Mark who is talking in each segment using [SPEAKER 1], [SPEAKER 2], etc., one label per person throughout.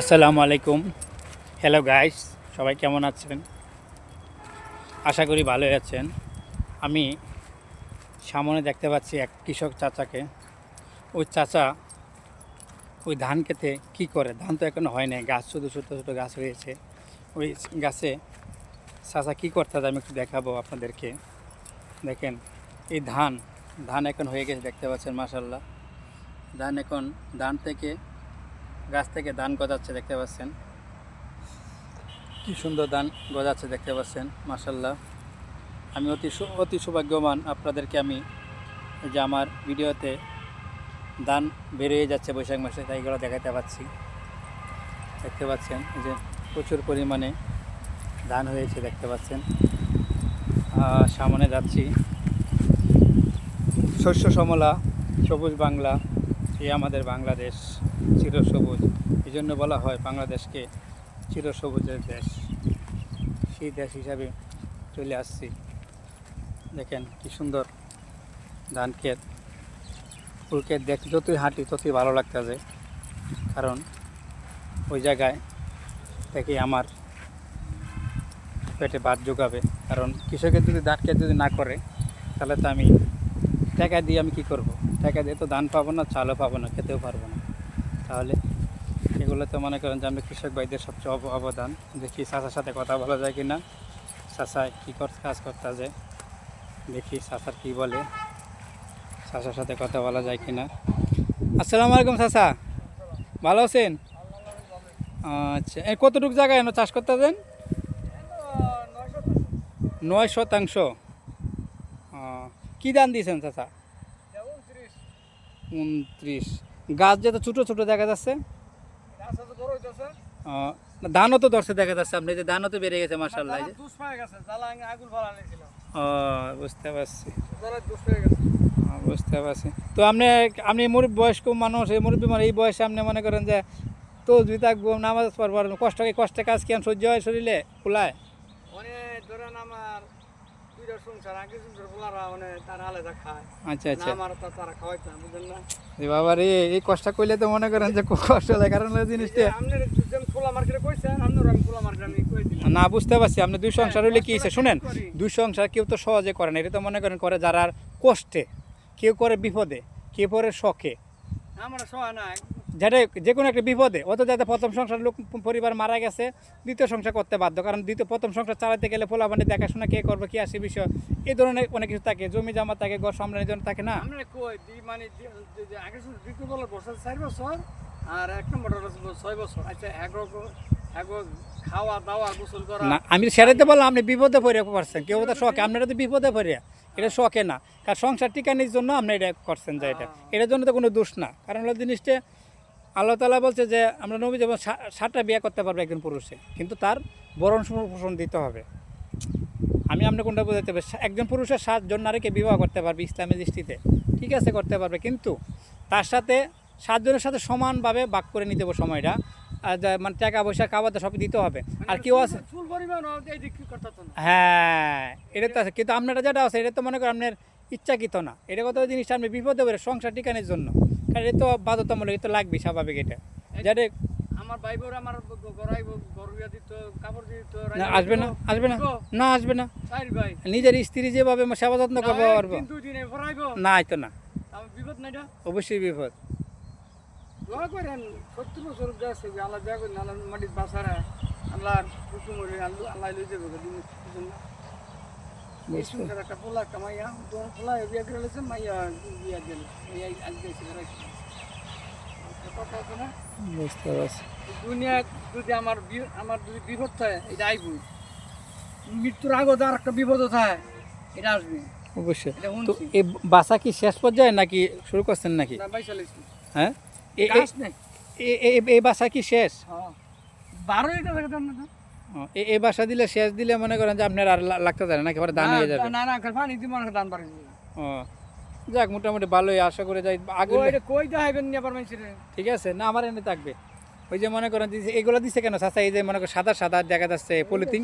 [SPEAKER 1] আসসালামু আলাইকুম। Hello guys সবাই কেমন আছেন? আশা করি ভালোই আছেন। আমি সামনে দেখতে পাচ্ছি এক কৃষক চাচাকে। ওই চাচা ওই ধান খেতে কী করে? ধান তো এখনও হয় নাই, গাছ শুধু ছোটো ছোটো গাছ হয়েছে ওই গাছে চাচা কী করতে আমি একটু দেখাবো আপনাদেরকে। দেখেন, এই ধান ধান এখন হয়ে গেছে দেখতে পাচ্ছেন মাসাল্লাহ ধান এখন, ধান থেকে গাছ থেকে ধান গজাচ্ছে, দেখতে পাচ্ছেন। কি সুন্দর ধান গজাচ্ছে, দেখতে পাচ্ছেন মাসাল্লাহ আমি অতি অতি সৌভাগ্যবান আপনাদেরকে আমি যে আমার ভিডিওতে ধান বেরিয়ে যাচ্ছে বৈশাখ মাসে, তাই এগুলো দেখাতে পাচ্ছি। দেখতে পাচ্ছেন যে প্রচুর পরিমাণে ধান হয়েছে, দেখতে পাচ্ছেন। সামনে যাচ্ছি, শস্য সমলা সবুজ বাংলা এই আমাদের বাংলাদেশ চিরসবুজ। এই জন্য বলা হয় বাংলাদেশকে চিরসবুজের দেশ। সেই দেশ হিসাবে চলে আসছি। দেখেন কি সুন্দর ধান ক্ষেত। ফুল ক্ষেত দেখ, যতই হাঁটি ততই ভালো লাগতে লাগতেছে। কারণ ওই জায়গায় থেকে আমার পেটে ভাত যোগাবে কারণ কৃষকের যদি ধান ক্ষেত যদি না করে, তাহলে তো আমি টাকা দিয়ে আমি কি করব? টাকা দিয়ে তো ধান পাবো না চালও পাবো না খেতেও পারব না। তাহলে এগুলো তো মনে করেন যে আমরা কৃষক ভাইদের সবচেয়ে অব- অবদান। দেখি চাচার সাথে কথা বলা যায় কি না চাচা কী কর কাজ করতে যায় দেখি চাচার কী বলে। চাচার সাথে কথা বলা যায় কি না আসসালামু আলাইকুম চাচা ভালো আছেন? আচ্ছা এই কতটুকু জায়গায় এনে চাষ করতে দেন নয় শতাংশ। কী দান দিয়েছেন চাচা উনত্রিশ। গাছ যেটা ছোটো ছোটো দেখা যাচ্ছে। ধানও তো ধরছে দেখা যাচ্ছে। আপনি যে ধানও তো বেড়ে গেছে মার্শাল্লাহ যে ও বুঝতে পারছি। বুঝতে পারছি। তো আপনি আপনি মুরব বয়স্ক মানুষ এই মুরব্বী মানে এই বয়সে আপনি মনে করেন যে তো দুই থাকব নামাজ আর কষ্ট কষ্টে কাজ কেন সহ্য হয় শরীরে? কুলায়?
[SPEAKER 2] ধরেন আমার দুইটা সংসার আগে সংসার বলারা মানে তারা আলাদা খায়।
[SPEAKER 1] আচ্ছা
[SPEAKER 2] না
[SPEAKER 1] আচ্ছা।
[SPEAKER 2] আমার তো তারা খাওয়াইতে না বুঝলেন না?
[SPEAKER 1] এ বাবা রে এই কষ্ট তো মনে করেন যে খুব কষ্ট হয় কারণ ওই জিনিসটা
[SPEAKER 2] খোলা মার্কেটে কইছেন আপনার আমি খোলা মার্কেট আমি কই দিলাম।
[SPEAKER 1] না বুঝতে পারছি আপনি দুই সংসার হইলে কি হয়েছে শুনেন দুই সংসার কেউ তো সহজে করে না এটা তো মনে করেন করে যারা কষ্টে কেউ করে বিপদে কেউ করে শখে।
[SPEAKER 2] আমার সহায় না
[SPEAKER 1] যেটা যে কোনো একটা বিপদে অত যাতে প্রথম সংসার লোক পরিবার মারা গেছে দ্বিতীয় সংসার করতে বাধ্য। কারণ দ্বিতীয় প্রথম সংসার চালাতে গেলে পোলাপানি দেখাশোনা কে করবে কি আসে বিষয় এই ধরনের অনেক কিছু থাকে। জমি জামা থাকে ঘর সামলানোর জন্য থাকে না?
[SPEAKER 2] মানে চার বছর আর এক নম্বর হলো ছয় বছর। আচ্ছা এগো এগো খাওয়া দাওয়া গোসল করা।
[SPEAKER 1] না আমি সেটাতে বললাম আপনি বিপদে পড়ে পারছেন কেউ তো শখে আপনারা তো বিপদে পড়ে। এটা শখে না। কারণ সংসার টিকানির জন্য আপনি এটা করছেন যে এটা। এটার জন্য তো কোনো দোষ না। কারণ হলো জিনিসটা আল্লাহ তালা বলছে যে আমরা নবী যেমন সা- ষাটটা বিয়ে করতে পারবে একজন পুরুষে কিন্তু তার বরণ পোষণ দিতে হবে। আমি আপনার কোনটা বোঝাতে পারি? একজন পুরুষের সাতজন নারীকে বিবাহ করতে পারবে ইসলামের দৃষ্টিতে ঠিক আছে করতে পারবে কিন্তু তার সাথে সাতজনের সাথে সমানভাবে ভাগ করে নিতে হবে সময়টা আর মানে টাকা পয়সা খাবার সব দিতে হবে। আর কেউ আছে হ্যাঁ এটা তো আছে কিন্তু আপনারা যেটা আছে এটা তো মনে করেন আপনার ইচ্ছাকৃত না। এটা কত জিনিসটা আপনি বিপদে পড়ে সংসার টিকানোর জন্য। কারণ এটা তো বাধ্যতামূলক এটা লাগবে স্বাভাবিক এটা। যেটা
[SPEAKER 2] আমার ভাই বোর আমার গড়াইব গরুয়া দিত কাপড় দিত
[SPEAKER 1] না আসবে না আসবে না। না আসবে না।
[SPEAKER 2] ভাই।
[SPEAKER 1] নিজের স্ত্রী যেভাবে সেবা যত্ন করব পারব
[SPEAKER 2] দুই দিনে ভরাইব।
[SPEAKER 1] না আইতো না।
[SPEAKER 2] বিপদ নাই এটা
[SPEAKER 1] অবশ্যই বিপদ।
[SPEAKER 2] দোয়া করেন সত্তর বছর গেছে আল্লাহ দেয়া করেন আল্লাহ মাটির বাসারা আল্লাহ হলে আল্লাহ আল্লাহ লই যাবে দিন সংসার একটা পোলা একটা মাইয়া তোমার পোলা বিয়া করে লেছে মাইয়া আজকে
[SPEAKER 1] বুঝতে পারছি।
[SPEAKER 2] দুনিয়া যদি আমার আমার যদি বিপদ থাকে এটা আইবই মৃত্যুর আগত আর একটা বিপদ থাকে এটা আসবে।
[SPEAKER 1] অবশ্যই। তো এই বাসা কি শেষ পর্যায়ে নাকি শুরু করছেন নাকি? হ্যাঁ? এ- এ-
[SPEAKER 2] গাছ
[SPEAKER 1] এ- এ- এই বাসা কি শেষ?
[SPEAKER 2] হ্যাঁ। বারো
[SPEAKER 1] বাসা দিলে দিলে মনে করেন যে আপনার আর লাগতে না একেবারে দান হয়ে যাবে?
[SPEAKER 2] না না পানি দান
[SPEAKER 1] ও যাক মোটামুটি ভালোই আশা করে যাই আগে
[SPEAKER 2] কই না পারবেন
[SPEAKER 1] ঠিক আছে না আমার এনে থাকবে। ওই যে মনে করেন কেন? এই যে মনে করেন সাদা সাদা দেখা যাচ্ছে পলিথিন।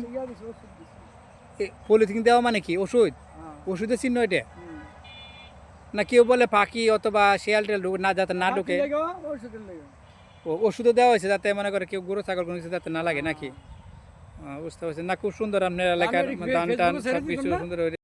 [SPEAKER 1] পলিথিন দেওয়া মানে কি? ওষুধ? ওষুধের চিহ্ন এটা? না কেউ বলে পাখি অথবা শিয়াল টেল না যাতে না ঢুকে। ওষুধও দেওয়া হয়েছে যাতে মনে করে কেউ গরু ছাগল কোনো যাতে না লাগে নাকি? বুঝতে পারছি না খুব সুন্দর আপনার এলাকার ধান টান
[SPEAKER 2] সবকিছু
[SPEAKER 1] সুন্দর